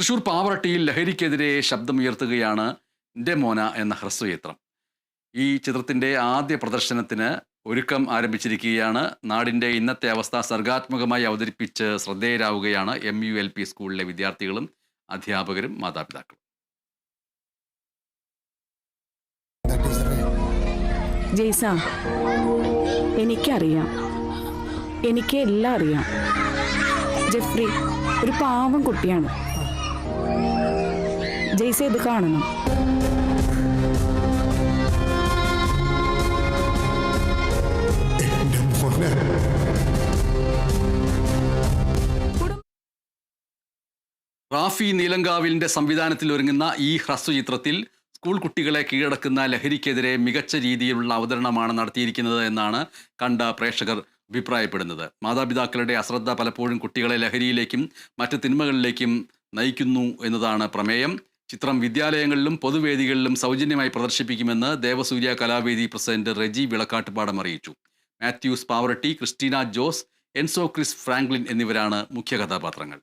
തൃശൂർ പാവറട്ടിയിൽ ലഹരിക്കെതിരെ ശബ്ദമുയർത്തുകയാണ് എന്റെ മോന എന്ന ഹ്രസ്വചിത്രം. ഈ ചിത്രത്തിന്റെ ആദ്യ പ്രദർശനത്തിന് ഒരുക്കം ആരംഭിച്ചിരിക്കുകയാണ്. നാടിന്റെ ഇന്നത്തെ അവസ്ഥ സർഗാത്മകമായി അവതരിപ്പിച്ച് ശ്രദ്ധേയരാവുകയാണ് എം യു എൽ പി സ്കൂളിലെ വിദ്യാർത്ഥികളും അധ്യാപകരും മാതാപിതാക്കളും. ജയ്സ എനിക്കറിയാം. എനിക്ക് എല്ലാം അറിയാം. ജെഫ്രി ഒരു പാവം കുട്ടിയാണ്. ജെയ്സ ഇത് കാണണം. റാഫി നീലങ്കാവിലിന്റെ സംവിധാനത്തിൽ ഒരുങ്ങുന്ന ഈ ഹ്രസ്വചിത്രത്തിൽ സ്കൂൾ കുട്ടികളെ കീഴടക്കുന്ന ലഹരിക്കെതിരെ മികച്ച രീതിയിലുള്ള അവതരണമാണ് നടത്തിയിരിക്കുന്നത് എന്നാണ് കണ്ട പ്രേക്ഷകർ അഭിപ്രായപ്പെടുന്നത്. മാതാപിതാക്കളുടെ അശ്രദ്ധ പലപ്പോഴും കുട്ടികളെ ലഹരിയിലേക്കും മറ്റ് തിന്മകളിലേക്കും നയിക്കുന്നു എന്നതാണ് പ്രമേയം. ചിത്രം വിദ്യാലയങ്ങളിലും പൊതുവേദികളിലും സൗജന്യമായി പ്രദർശിപ്പിക്കുമെന്ന് ദേവസൂര്യ കലാവേദി പ്രസിഡന്റ് റെജി വിളക്കാട്ടുപാടം അറിയിച്ചു. Mathews Pavaratti Christina Jose Enzo Chris Franklin എന്നിവരാണ് മുഖ്യ കഥാപാത്രങ്ങൾ